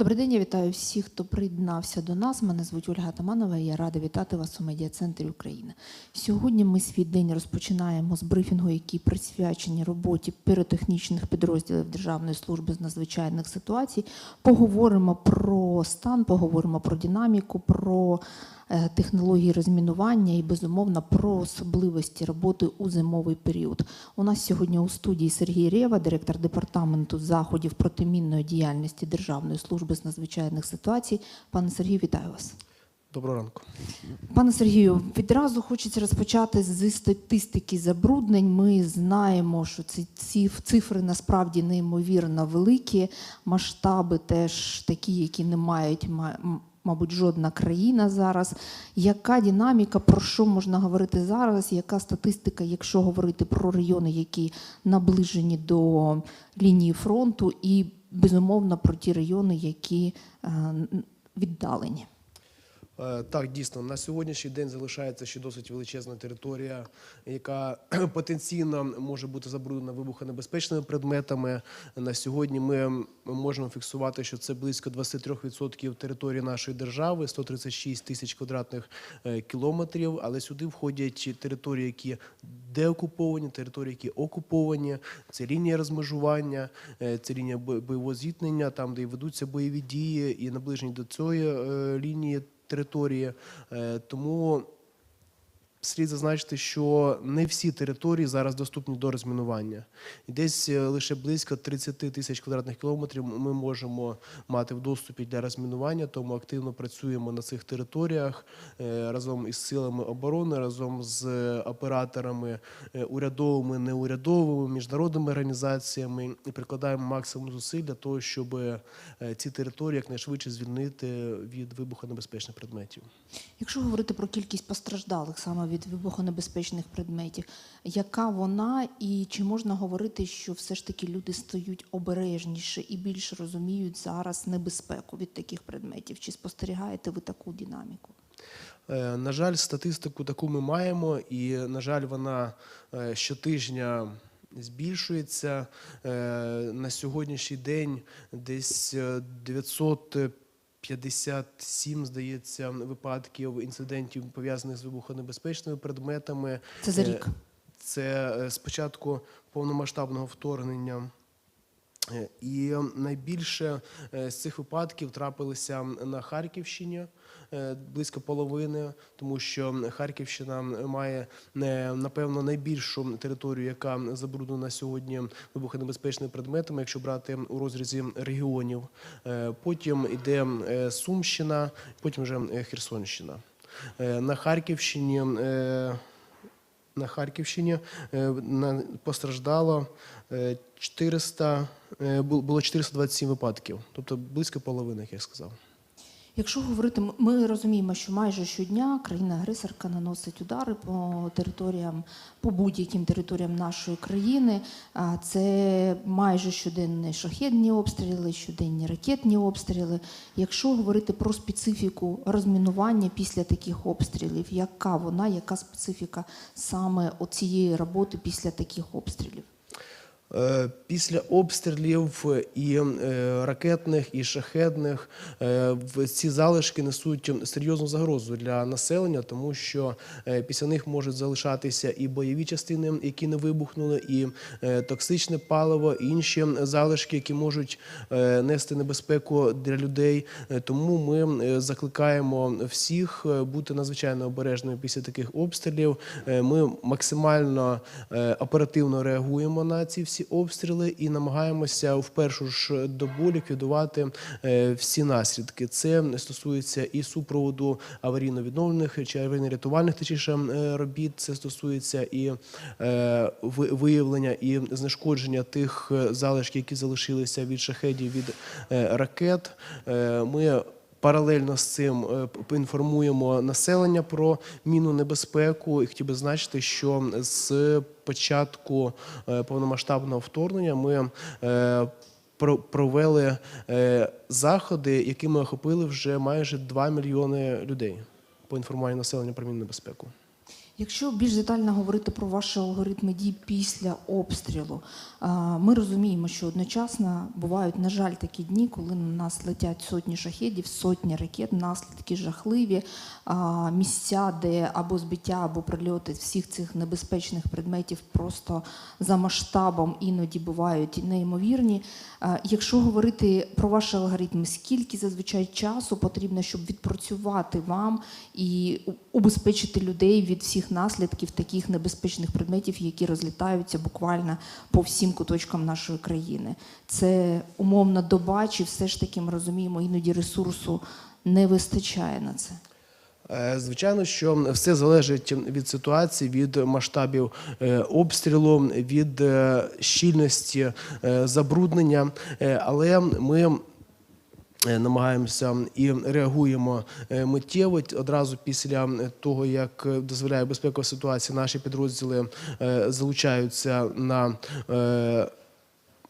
Добрий день, я вітаю всіх, хто приєднався до нас. Мене звуть Ольга Таманова. і Я рада вітати вас у медіа-центрі України. Сьогодні ми свій день розпочинаємо з брифінгу, який присвячені роботі піротехнічних підрозділів Державної служби з надзвичайних ситуацій. Поговоримо про стан, поговоримо про динаміку, про технології розмінування і безумовно про особливості роботи у зимовий період. У нас сьогодні у студії Сергій Рева, директор департаменту заходів протимінної діяльності Державної служби з надзвичайних ситуацій. Пане Сергію, вітаю вас. Доброго ранку. Пане Сергію, відразу хочеться розпочати з статистики забруднень. Ми знаємо, що ці ці цифри насправді неймовірно великі, масштаби теж такі, які не мають мабуть, жодна країна зараз. Яка динаміка, про що можна говорити зараз? Яка статистика, якщо говорити про райони, які наближені до лінії фронту, і безумовно про ті райони, які е, віддалені? Е, Так, дійсно, на сьогоднішній день залишається ще досить величезна територія, яка потенційно може бути забруднена вибухонебезпечними предметами. На сьогодні ми можемо фіксувати, що це близько 23% території нашої держави, 136 тисяч квадратних е, кілометрів. Але сюди входять території, які деокуповані, території, які окуповані. Це лінія розмежування, е, це лінія бо- бойового зіткнення, там, де і ведуться бойові дії, і наближені до цієї лінії території. Е, Тому слід зазначити, що не всі території зараз доступні до розмінування. Десь е, лише близько 30 тисяч квадратних кілометрів ми можемо мати в доступі для розмінування, тому активно працюємо на цих територіях е, разом із силами оборони, разом з операторами е, урядовими, неурядовими, міжнародними організаціями і прикладаємо максимум зусиль для того, щоб ці території якнайшвидше звільнити від вибухонебезпечних предметів. Якщо говорити про кількість постраждалих саме від вибухонебезпечних предметів. Яка вона і чи можна говорити, що все ж таки люди стають обережніше і більше розуміють зараз небезпеку від таких предметів? Чи спостерігаєте ви таку динаміку? Е, на жаль, статистику таку ми маємо, і на жаль, вона е, щотижня. Збільшується е, на сьогоднішній день десь 950 57, здається, випадків інцидентів пов'язаних з вибухонебезпечними предметами. Це за е, рік. Це е, спочатку повномасштабного вторгнення. І найбільше е, з цих випадків трапилися на Харківщині е, близько половини, тому що Харківщина має е, напевно найбільшу територію, яка забруднена сьогодні вибухонебезпечними предметами, якщо брати у розрізі регіонів. Потім йде Сумщина, потім вже Херсонщина. На Харківщині. на Харківщині постраждало 400, е, бу- було 427 випадків, тобто близько половини, як я сказав. Якщо говорити, ми розуміємо, що майже щодня країна-агресорка наносить удари по територіям, по будь-яким територіям нашої країни. Це майже щоденні шахедні обстріли, щоденні ракетні обстріли. Якщо говорити про специфіку розмінування після таких обстрілів, яка вона, яка специфіка саме цієї роботи після таких обстрілів? Е, Після обстрілів і е, ракетних, і шахедних е, ці залишки несуть серйозну загрозу для населення, тому що після них можуть залишатися і бойові частини, які не вибухнули, і токсичне паливо, і інші залишки, які можуть нести небезпеку для людей. Тому ми закликаємо всіх бути надзвичайно обережними після таких обстрілів. Ми максимально оперативно реагуємо на ці всі обстріли і намагаємося в першу ж добу ліквідувати е, всі наслідки. Це стосується і супроводу аварійно-відновлених чи аварійно-рятувальних точніше е, робіт. Це стосується і е, виявлення і знешкодження тих залишків, які залишилися від шахедів від ракет. Ми Паралельно з цим е, п- інформуємо населення про мінну небезпеку. І хотів би значити, що з початку е, повномасштабного вторгнення ми е, про- провели е, заходи, якими охопили вже майже 2 мільйони людей по інформуванню населення про мінну небезпеку. Якщо більш детально говорити про ваші алгоритми дій після обстрілу, ми розуміємо, що одночасно бувають, на жаль, такі дні, коли на нас летять сотні шахедів, сотні ракет, наслідки жахливі, місця, де або збиття, або прильоти всіх цих небезпечних предметів просто за масштабом іноді бувають неймовірні. Якщо говорити про ваші алгоритми, скільки зазвичай часу потрібно, щоб відпрацювати вам і убезпечити людей від всіх наслідків таких небезпечних предметів, які розлітаються буквально по всім куточкам нашої країни? Це умовна доба, чи все ж таки ми розуміємо, іноді ресурсу не вистачає на це? Е, Звичайно, що все залежить від ситуації, від масштабів е, обстрілу, від е, щільності забруднення, але ми. Е, Намагаємося і реагуємо е, миттєво одразу після того, як дозволяє безпекова ситуація, наші підрозділи е, залучаються на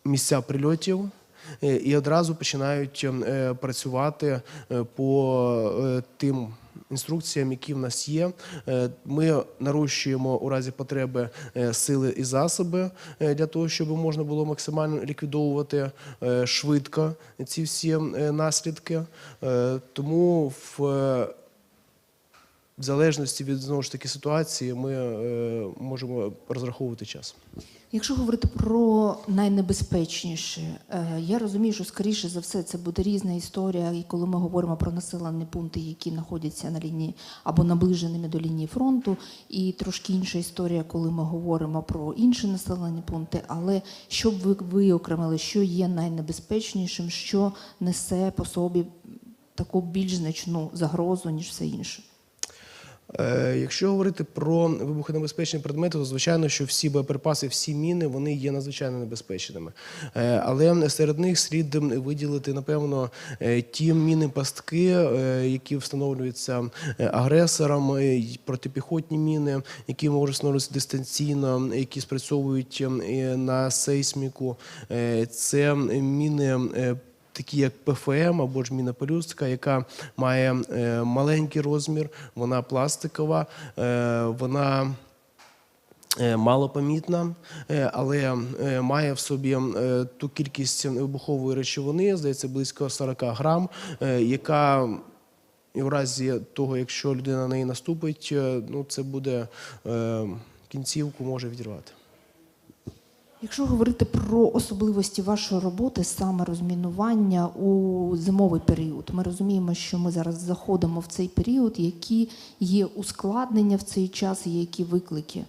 місця прильотів. І одразу починають працювати по тим інструкціям, які в нас є. Е, Ми нарощуємо у разі потреби е, сили і засоби е, для того, щоб можна було максимально ліквідовувати швидко ці всі наслідки. Тому в в залежності від знову ж таки ситуації ми е, можемо розраховувати час. Якщо говорити про найнебезпечніше, е, я розумію, що скоріше за все це буде різна історія, і коли ми говоримо про населені пункти, які знаходяться на лінії або наближеними до лінії фронту, і трошки інша історія, коли ми говоримо про інші населені пункти. Але щоб ви виокремили, що є найнебезпечнішим, що несе по собі таку більш значну загрозу, ніж все інше. Е, Якщо говорити про вибухонебезпечні предмети, то звичайно, що всі боєприпаси, всі міни вони є надзвичайно небезпечними. Е, Але серед них слід виділити, напевно, е, ті міни пастки, е, які встановлюються агресором, е, протипіхотні міни, які можуть встановлюватися дистанційно, які спрацьовують на сейсміку. Це міни. Такі як ПФМ або ж мінопелюстка, яка має е, маленький розмір, вона пластикова, е, вона е, малопомітна, але має в собі ту кількість вибухової речовини, здається, близько 40 грам, яка і в разі того, якщо людина на неї наступить, ну це буде кінцівку може відірвати. Якщо говорити про особливості вашої роботи, саме розмінування у зимовий період, ми розуміємо, що ми зараз заходимо в цей період, які є ускладнення в цей час і які виклики.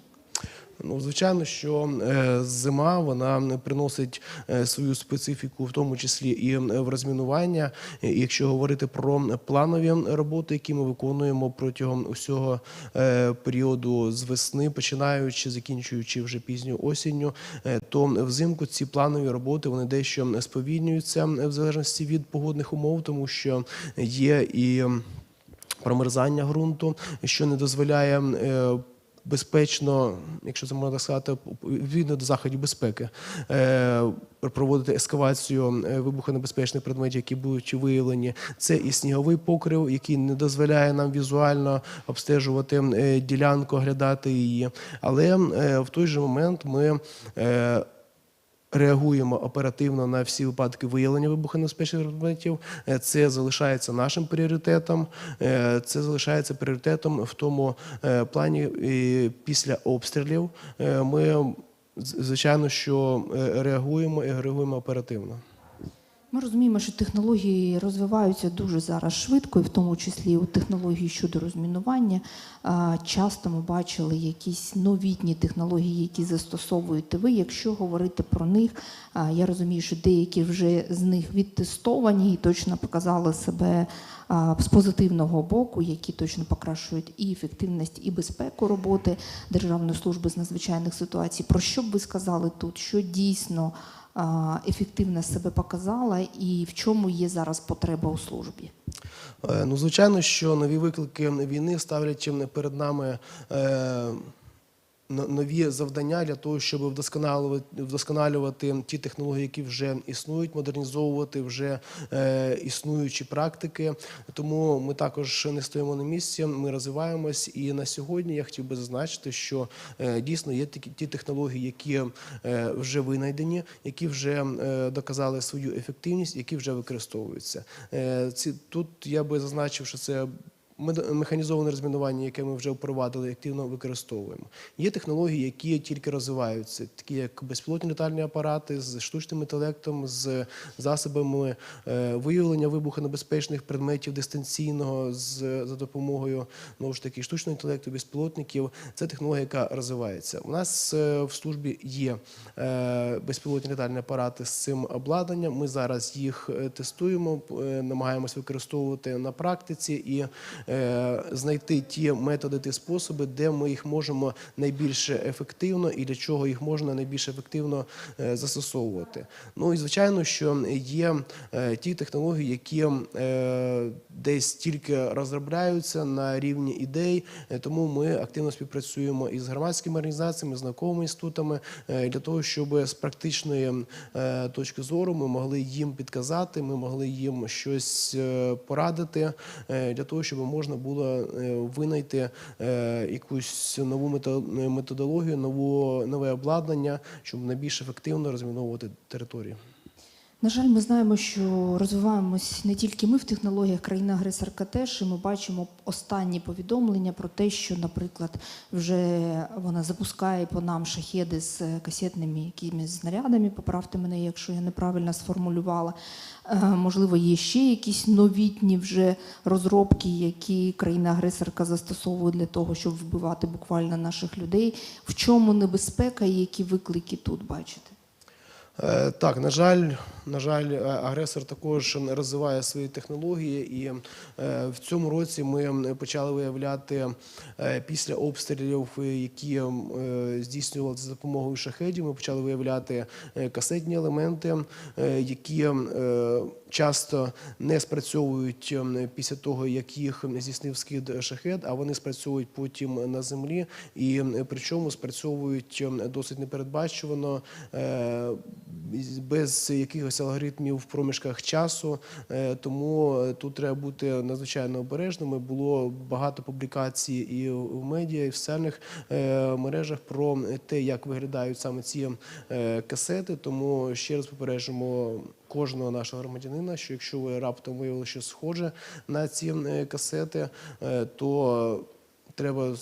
Ну, звичайно, що е, зима вона приносить е, свою специфіку, в тому числі і в розмінування. Якщо говорити про планові роботи, які ми виконуємо протягом усього е, періоду з весни, починаючи, закінчуючи вже пізньою осінню, е, то взимку ці планові роботи вони дещо сповільнюються е, в залежності від погодних умов, тому що є і промерзання ґрунту, що не дозволяє. Безпечно, якщо це можна так сказати, відповідно до заходів безпеки, е, проводити ескавацію е, вибухонебезпечних предметів, які будуть виявлені. Це і сніговий покрив, який не дозволяє нам візуально обстежувати е, ділянку, оглядати її. Але в той же момент ми реагуємо оперативно на всі випадки виявлення вибухонебезпечних предметів. Е, Це залишається нашим пріоритетом. Е, Це залишається пріоритетом в тому е, плані після обстрілів. Ми звичайно, що реагуємо і реагуємо оперативно. Ми розуміємо, що технології розвиваються дуже зараз швидко, і в тому числі у технології щодо розмінування. Часто ми бачили якісь новітні технології, які застосовуєте ви. Якщо говорити про них, я розумію, що деякі вже з них відтестовані і точно показали себе з позитивного боку, які точно покращують і ефективність, і безпеку роботи Державної служби з надзвичайних ситуацій. Про що б ви сказали тут? Що дійсно ефективно себе показала і в чому є зараз потреба у службі? Е, Ну, звичайно, що нові виклики війни ставлять перед нами е, нові завдання для того, щоб вдосконалювати, вдосконалювати ті технології, які вже існують, модернізовувати вже е, існуючі практики. Тому ми також не стоїмо на місці, ми розвиваємось. І на сьогодні я хотів би зазначити, що е, дійсно є такі ті технології, які е, вже винайдені, які вже е, доказали свою ефективність, які вже використовуються. Е, ці тут я би зазначив, що це Механізоване розмінування, яке ми вже впровадили, активно використовуємо. Є технології, які тільки розвиваються, такі як безпілотні літальні апарати з штучним інтелектом, з засобами е, виявлення вибухонебезпечних предметів дистанційного з за допомогою знову ж таки штучного інтелекту, безпілотників. Це технологія, яка розвивається. У нас е, в службі є е, безпілотні літальні апарати з цим обладнанням. Ми зараз їх тестуємо, намагаємось використовувати на практиці і знайти ті методи, ті способи, де ми їх можемо найбільш ефективно і для чого їх можна найбільш ефективно е, застосовувати. Ну і звичайно, що є е, ті технології, які е, десь тільки розробляються на рівні ідей, е, тому ми активно співпрацюємо із громадськими організаціями, з науковими інститутами е, для того, щоб з практичної е, точки зору ми могли їм підказати, ми могли їм щось е, порадити е, для того, щоб можна було е, винайти е, якусь нову мето- методологію, нове обладнання, щоб найбільш ефективно розміновувати території. На жаль, ми знаємо, що розвиваємось не тільки ми в технологіях, країна-агресорка теж, і ми бачимо останні повідомлення про те, що, наприклад, вже вона запускає по нам шахеди з касетними якимись знарядами. Поправте мене, якщо я неправильно сформулювала. Е, Можливо, є ще якісь новітні вже розробки, які країна-агресорка застосовує для того, щоб вбивати буквально наших людей. В чому небезпека і які виклики тут бачите? Е, Так, на жаль, на жаль, е, агресор також розвиває свої технології, і е, в цьому році ми почали виявляти після обстрілів, які здійснювали за допомогою шахедів. Ми почали виявляти касетні елементи, які часто не спрацьовують е, після того, як їх здійснив скид шахед, а вони спрацьовують потім на землі, і е, причому спрацьовують е, досить непередбачувано. е, без якихось алгоритмів в проміжках часу, Е, тому тут треба бути надзвичайно обережними. Було багато публікацій і в медіа, і в соціальних е, мережах про те, як виглядають саме ці касети. Тому ще раз попереджимо кожного нашого громадянина, що якщо ви раптом виявили щось схоже на ці е, касети, е, то треба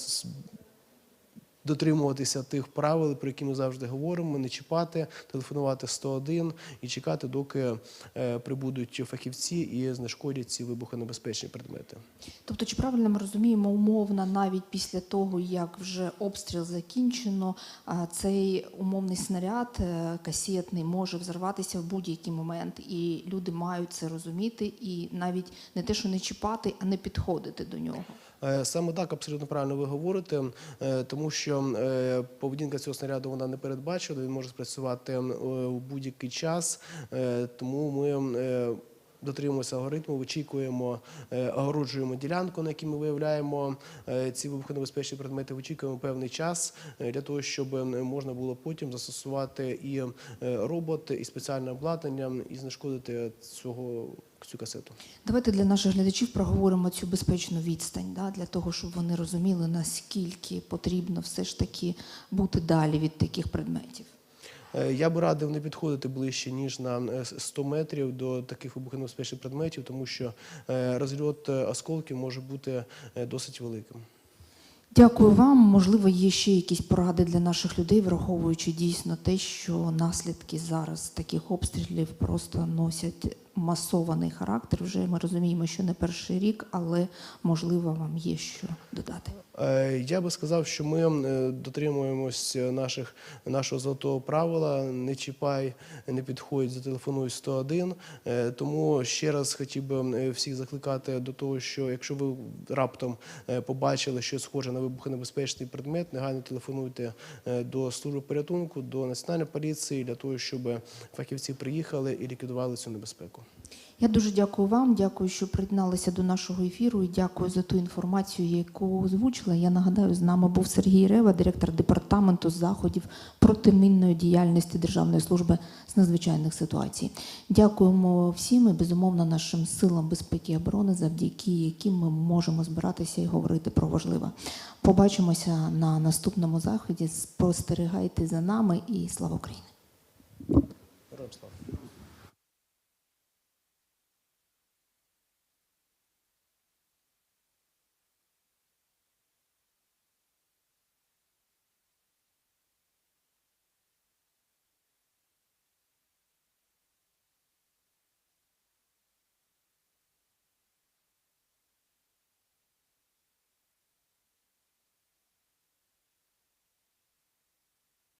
дотримуватися тих правил, про які ми завжди говоримо, не чіпати, телефонувати 101 і чекати, доки е, прибудуть фахівці і знешкодять ці вибухонебезпечні предмети. Тобто, чи правильно ми розуміємо, умовно, навіть після того, як вже обстріл закінчено, цей умовний снаряд е, касетний може взорватися в будь-який момент, і люди мають це розуміти, і навіть не те, що не чіпати, а не підходити до нього. Е, Саме так абсолютно правильно ви говорите, е, тому що е, поведінка цього снаряду вона не передбачена, він може спрацювати у будь-який час, тому ми. Дотримуємося алгоритму, вичікуємо, е, огороджуємо ділянку, на якій ми виявляємо е, ці вибухонебезпечні предмети, вичікуємо певний час е, для того, щоб можна було потім застосувати і робот, і спеціальне обладнання, і знешкодити цього цю касету. Давайте для наших глядачів проговоримо цю безпечну відстань, да, для того, щоб вони розуміли, наскільки потрібно все ж таки бути далі від таких предметів. Е, Я би радив не підходити ближче ніж на е, 100 метрів до таких вибухонебезпечних предметів, тому що е, розльот е, осколків може бути е, досить великим. Дякую вам. Можливо, є ще якісь поради для наших людей, враховуючи дійсно те, що наслідки зараз таких обстрілів просто носять масований характер. Вже ми розуміємо, що не перший рік, але можливо вам є що додати. Е, Я би сказав, що ми е, дотримуємось наших, нашого золотого правила не чіпай, не підходь, зателефонуй 101. Е, Тому ще раз хотів би всіх закликати до того, що якщо ви раптом побачили щось схоже на вибухонебезпечний предмет, негайно телефонуйте до служби порятунку, до національної поліції для того, щоб фахівці приїхали і ліквідували цю небезпеку. Я дуже дякую вам, дякую, що приєдналися до нашого ефіру і дякую за ту інформацію, яку озвучила. Я нагадаю, з нами був Сергій Рева, директор департаменту заходів протимінної діяльності Державної служби з надзвичайних ситуацій. Дякуємо всім і безумовно нашим силам безпеки і оборони, завдяки яким ми можемо збиратися і говорити про важливе. Побачимося на наступному заході. Спостерігайте за нами і слава Україні!